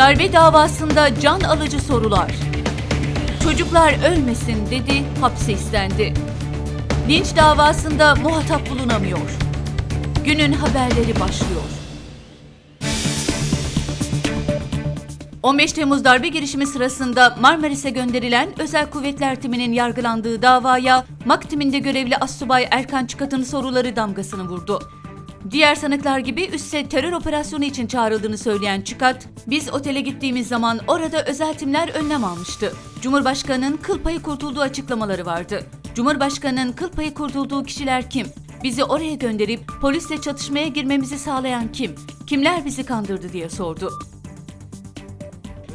Darbe davasında can alıcı sorular. Çocuklar ölmesin dedi, hapse istendi. Linç davasında muhatap bulunamıyor. Günün haberleri başlıyor. 15 Temmuz darbe girişimi sırasında Marmaris'e gönderilen Özel Kuvvetler Timi'nin yargılandığı davaya MAK timinde görevli Assubay Erkan Çıkat'ın soruları damgasını vurdu. Diğer sanıklar gibi üsse terör operasyonu için çağrıldığını söyleyen Çıkat, biz otele gittiğimiz zaman orada özel timler önlem almıştı. Cumhurbaşkanının kıl payı kurtulduğu açıklamaları vardı. Cumhurbaşkanının kıl payı kurtulduğu kişiler kim? Bizi oraya gönderip polisle çatışmaya girmemizi sağlayan kim? Kimler bizi kandırdı diye sordu.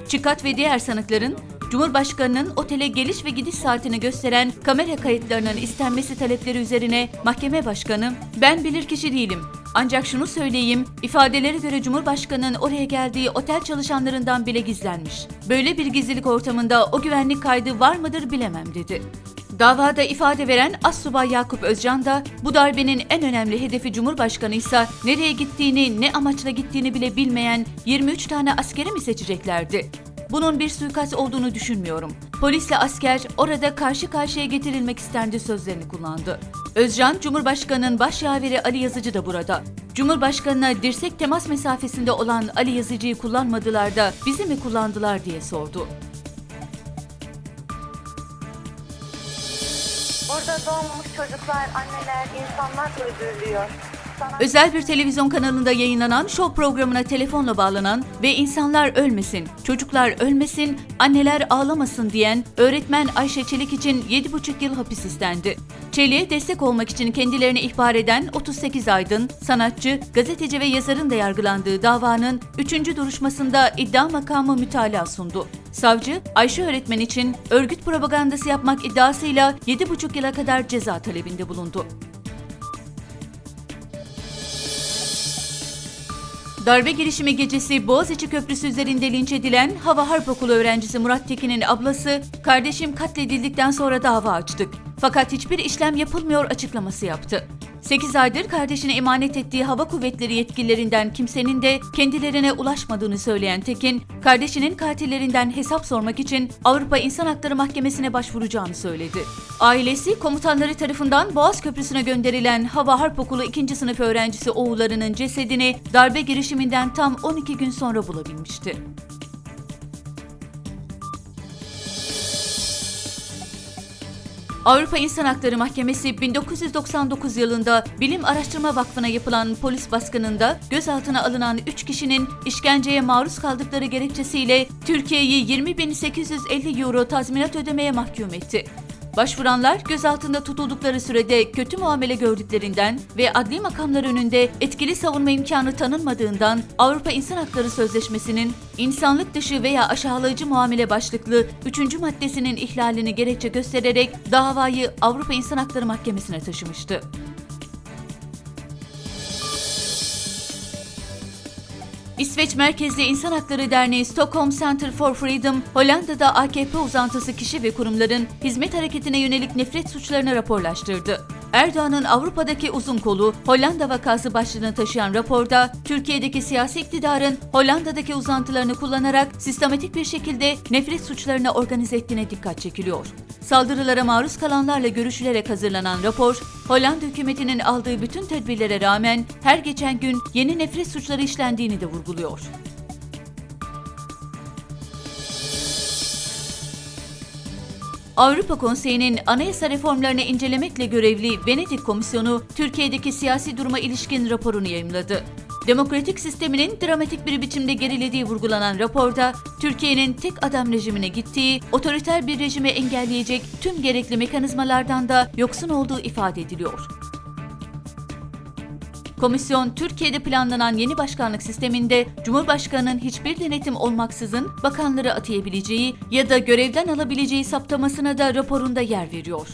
Çıkat ve diğer sanıkların Cumhurbaşkanının otele geliş ve gidiş saatini gösteren kamera kayıtlarının istenmesi talepleri üzerine mahkeme başkanı ben bilirkişi değilim. Ancak şunu söyleyeyim, ifadelere göre Cumhurbaşkanının oraya geldiği otel çalışanlarından bile gizlenmiş. Böyle bir gizlilik ortamında o güvenlik kaydı var mıdır bilemem dedi. Davada ifade veren Assubay Yakup Özcan da bu darbenin en önemli hedefi Cumhurbaşkanı ise nereye gittiğini, ne amaçla gittiğini bile bilmeyen 23 tane askeri mi seçeceklerdi? Bunun bir suikast olduğunu düşünmüyorum. Polisle asker orada karşı karşıya getirilmek istendi sözlerini kullandı. Özcan, Cumhurbaşkanı'nın başyaveri Ali Yazıcı da burada. Cumhurbaşkanına dirsek temas mesafesinde olan Ali Yazıcı'yı kullanmadılar da bizi mi kullandılar diye sordu. Burada doğmamış çocuklar, anneler, insanlar öldürülüyor. Özel bir televizyon kanalında yayınlanan show programına telefonla bağlanan ve insanlar ölmesin, çocuklar ölmesin, anneler ağlamasın diyen öğretmen Ayşe Çelik için 7,5 yıl hapis istendi. Çelik'e destek olmak için kendilerini ihbar eden 38 aydın, sanatçı, gazeteci ve yazarın da yargılandığı davanın 3. duruşmasında iddia makamı mütalaa sundu. Savcı, Ayşe öğretmen için örgüt propagandası yapmak iddiasıyla 7,5 yıla kadar ceza talebinde bulundu. Darbe girişimi gecesi Boğaziçi Köprüsü üzerinde linç edilen Hava Harp Okulu öğrencisi Murat Tekin'in ablası, kardeşim katledildikten sonra dava açtık. Fakat hiçbir işlem yapılmıyor açıklaması yaptı. 8 aydır kardeşine emanet ettiği hava kuvvetleri yetkililerinden kimsenin de kendilerine ulaşmadığını söyleyen Tekin, kardeşinin katillerinden hesap sormak için Avrupa İnsan Hakları Mahkemesi'ne başvuracağını söyledi. Ailesi komutanları tarafından Boğaz Köprüsü'ne gönderilen Hava Harp Okulu 2. sınıf öğrencisi oğullarının cesedini darbe girişiminden tam 12 gün sonra bulabilmişti. Avrupa İnsan Hakları Mahkemesi 1999 yılında Bilim Araştırma Vakfı'na yapılan polis baskınında gözaltına alınan 3 kişinin işkenceye maruz kaldıkları gerekçesiyle Türkiye'yi 20.850 euro tazminat ödemeye mahkum etti. Başvuranlar gözaltında tutuldukları sürede kötü muamele gördüklerinden ve adli makamlar önünde etkili savunma imkanı tanınmadığından Avrupa İnsan Hakları Sözleşmesi'nin insanlık dışı veya aşağılayıcı muamele başlıklı 3. maddesinin ihlalini gerekçe göstererek davayı Avrupa İnsan Hakları Mahkemesi'ne taşımıştı. İsveç merkezli İnsan Hakları Derneği Stockholm Center for Freedom, Hollanda'da AKP uzantısı kişi ve kurumların hizmet hareketine yönelik nefret suçlarını raporlaştırdı. Erdoğan'ın Avrupa'daki uzun kolu Hollanda vakası başlığını taşıyan raporda Türkiye'deki siyasi iktidarın Hollanda'daki uzantılarını kullanarak sistematik bir şekilde nefret suçlarını organize ettiğine dikkat çekiliyor. Saldırılara maruz kalanlarla görüşülerek hazırlanan rapor, Hollanda hükümetinin aldığı bütün tedbirlere rağmen her geçen gün yeni nefret suçları işlendiğini de vurguluyor. Avrupa Konseyi'nin anayasa reformlarını incelemekle görevli Venedik Komisyonu, Türkiye'deki siyasi duruma ilişkin raporunu yayımladı. Demokratik sisteminin dramatik bir biçimde gerilediği vurgulanan raporda, Türkiye'nin tek adam rejimine gittiği, otoriter bir rejimi engelleyecek tüm gerekli mekanizmalardan da yoksun olduğu ifade ediliyor. Komisyon, Türkiye'de planlanan yeni başkanlık sisteminde Cumhurbaşkanı'nın hiçbir denetim olmaksızın bakanları atayabileceği ya da görevden alabileceği saptamasına da raporunda yer veriyor.